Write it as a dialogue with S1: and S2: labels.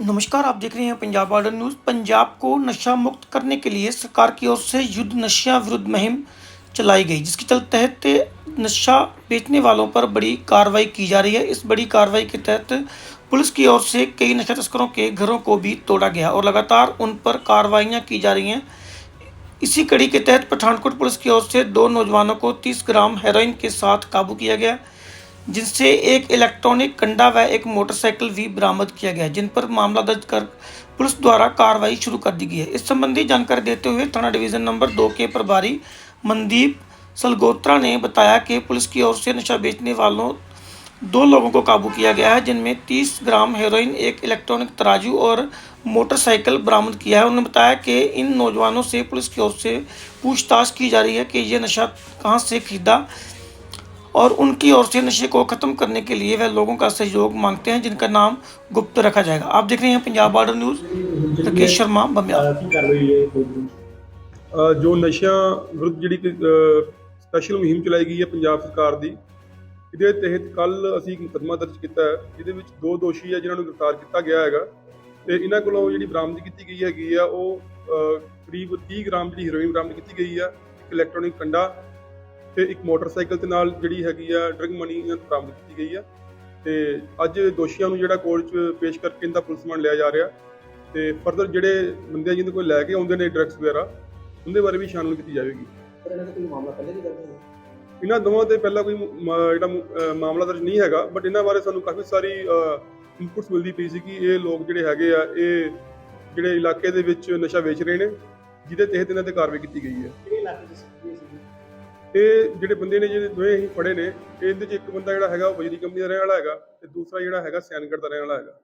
S1: नमस्कार, आप देख रहे हैं पंजाब बॉर्डर न्यूज़। पंजाब को नशा मुक्त करने के लिए सरकार की ओर से युद्ध नशा विरुद्ध मुहिम चलाई गई, जिसके चलते तहत नशा बेचने वालों पर बड़ी कार्रवाई की जा रही है। इस बड़ी कार्रवाई के तहत पुलिस की ओर से कई नशा तस्करों के घरों को भी तोड़ा गया और लगातार उन पर कार्रवाइयाँ की जा रही हैं। इसी कड़ी के तहत पठानकोट पुलिस की ओर से दो नौजवानों को 30 ग्राम हेरोइन के साथ काबू किया गया। जिनसे एक इलेक्ट्रॉनिक कंडा व एक मोटरसाइकिल भी बरामद किया गया, जिन पर मामला दर्ज कर पुलिस द्वारा कार्रवाई शुरू कर दी गई है। इस संबंधी जानकारी देते हुए थाना डिवीज़न नंबर दो के प्रभारी मनदीप सलगोत्रा ने बताया कि पुलिस की ओर से नशा बेचने वालों, दो लोगों को काबू किया गया है, जिनमें 30 ग्राम हेरोइन, एक इलेक्ट्रॉनिक तराजू और मोटरसाइकिल बरामद किया है। उन्होंने बताया कि इन नौजवानों से पुलिस की ओर से पूछताछ की जा रही है कि ये नशा कहाँ से खरीदा और उनकी ओर से नशे को खत्म करने के लिए वह लोगों का सहयोग मांगते हैं जिनका नाम गुप्त रखा जाएगा आप देख रहे हैं पंजाब बॉर्डर न्यूज राकेश शर्मा बमियाल
S2: ਕੀ ਕਰ ਰਹੀ ਹੈ ਕੋਈ
S3: ਅ, ਜੋ ਨਸ਼ਿਆਂ ਵਿਰੁੱਧ ਜਿਹੜੀ ਕਿ ਅ, ਸਪੈਸ਼ਲ ਮੁਹਿੰਮ ਚਲਾਈ ਗਈ ਹੈ ਪੰਜਾਬ ਸਰਕਾਰ ਦੀ ਇਹਦੇ ਤਹਿਤ ਕੱਲ ਅਸੀਂ ਇੱਕ ਮੁਕੱਦਮਾ ਦਰਜ ਕੀਤਾ ਹੈ ਜਿਹਦੇ ਵਿੱਚ ਦੋ ਦੋਸ਼ੀ ਹੈ ਜਿਨ੍ਹਾਂ ਨੂੰ ਗ੍ਰਿਫਤਾਰ ਕੀਤਾ ਗਿਆ ਹੈਗਾ ਤੇ ਇਹਨਾਂ ਕੋਲੋਂ ਜਿਹੜੀ ਬਰਾਮਦ ਕੀਤੀ ਗਈ ਹੈਗੀ ਆ ਉਹ ਅ, ਕਰੀਬ 30 ਗ੍ਰਾਮ ਜਿਹੜੀ ਹੀਰੋਇਨ ਬਰਾਮਦ ਕੀਤੀ ਗਈ ਆ ਇੱਕ ਇਲੈਕਟ੍ਰੋਨਿਕ ਕੰਡਾ ਤੇ ਇੱਕ ਮੋਟਰਸਾਈਕਲ ਦੇ ਨਾਲ ਜਿਹੜੀ ਹੈਗੀ ਆ ਡਰਗ ਮਨੀ ਇਹਨਾਂ ਤੋਂ ਬਰਾਮਦ ਕੀਤੀ ਗਈ ਆ। ਤੇ ਅੱਜ ਦੋਸ਼ੀਆਂ ਨੂੰ ਜਿਹੜਾ ਕੋਰਟ 'ਚ ਪੇਸ਼ ਕਰਕੇ ਇਹਦਾ ਪੁਲਿਸ ਰਿਮਾਂਡ ਲਿਆ ਜਾ ਰਿਹਾ। ਤੇ ਫਰਦਰ ਜਿਹੜੇ ਬੰਦੇ ਆ ਜਿਹਦੇ ਕੋਲ ਲੈ ਕੇ ਆਉਂਦੇ ਨੇ ਡਰੱਗਸ ਵਗੈਰਾ ਉਹਦੇ ਬਾਰੇ ਵੀ ਛਾਨਬੀਨ ਕੀਤੀ ਜਾਵੇਗੀ।
S2: ਪਰ ਇਹਨਾਂ ਦਾ ਕੋਈ ਮਾਮਲਾ ਪਹਿਲੇ ਵੀ ਦਰਜ ਹੋਇਆ?
S3: ਇਹਨਾਂ ਦੋਵਾਂ ਤੇ ਪਹਿਲਾਂ ਕੋਈ ਜਿਹੜਾ ਮਾਮਲਾ ਦਰਜ ਨਹੀਂ ਹੈਗਾ ਬਟ ਇਹਨਾਂ ਬਾਰੇ ਸਾਨੂੰ ਕਾਫੀ ਸਾਰੀ ਇਨਪੁਟਸ ਮਿਲਦੀ ਪਈ ਸੀ ਕਿ ਇਹ ਲੋਕ ਜਿਹੜੇ ਹੈਗੇ ਆ ਇਹ ਜਿਹੜੇ ਇਲਾਕੇ ਦੇ ਵਿੱਚ ਨਸ਼ਾ ਵੇਚ ਰਹੇ ਨੇ ਜਿਹਦੇ ਤਹਿਤ ਇਹਨਾਂ ਤੇ ਕਾਰਵਾਈ ਕੀਤੀ ਗਈ ਹੈ।
S2: ਕਿਹੜੇ ਇਲਾਕੇ ਸੀ?
S3: ਇਹ ਜਿਹੜੇ ਬੰਦੇ ਨੇ ਜਿਹੜੇ ਦੋਵੇਂ ਹੀ ਫੜੇ ਨੇ, ਇਹਦੇ ਚ ਇੱਕ ਬੰਦਾ ਜਿਹੜਾ ਹੈਗਾ ਉਹ ਬਜਰੀ ਕੰਪਨੀ ਦਾ ਰਹਿਣ ਵਾਲਾ ਹੈਗਾ ਤੇ ਦੂਸਰਾ ਜਿਹੜਾ ਹੈਗਾ ਸਿਆਨਗੜ੍ਹ ਦਾ ਰਹਿਣ ਵਾਲਾ ਹੈਗਾ।